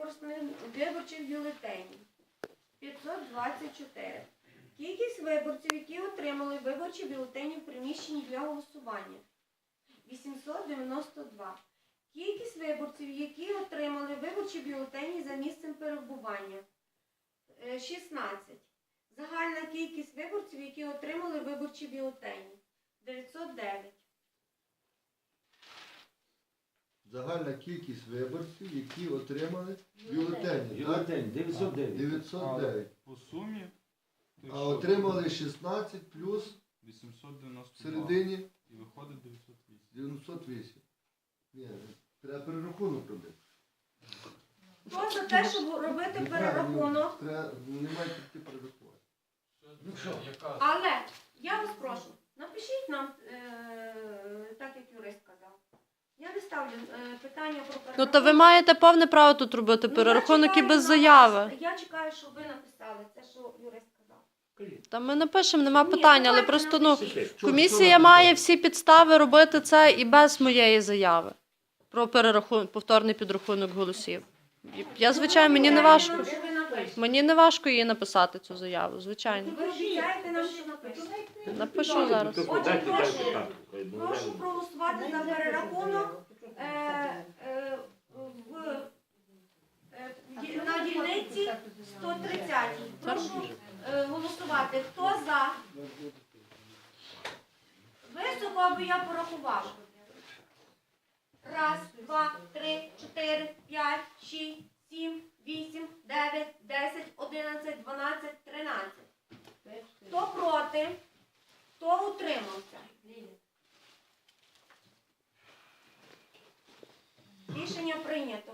використаних виборчих бюлетенів 524. Кількість виборців, які отримали виборчі бюлетені в приміщенні для голосування 892. Кількість виборців, які отримали виборчі бюлетені за місцем перебування е, 16. Загальна кількість виборців, які отримали виборчі бюлетені 909. Загальна кількість виборців, які отримали бюлетені. Так? Бюлетень 909. 909. По сумі А отримали 16 плюс в середині І виходить 908. 908. Ні, треба перерахунок робити. Хто за те, щоб робити перерахунок? Треба, немає тільки перерахувати. Ну що? Але я вас прошу, напишіть нам е, так, як юрист казав. Я не ставлю е, питання про перерахунок. Ну то ви маєте повне право тут робити Ну, перерахунок і чекаю без на вас. заяви. Я чекаю, щоб ви написали це, що юрист сказав. Та ми напишемо, нема Ні, питань, але давайте просто ну напишіть. Комісія має всі підстави робити це і без моєї заяви про перерахунок, повторний підрахунок голосів. Я звичайно, мені не важко. Що ви напишете? Мені не важко її написати цю заяву, звичайно. Ви обіцяєте нам, що напишете. Напишу зараз. Отже, прошу, прошу проголосувати за перерахунок е, е, в, е, ді- на дільниці 130. Прошу е, голосувати. Хто за? Високо, аби я порахувала. Проти? Хто утримався? Рішення прийнято.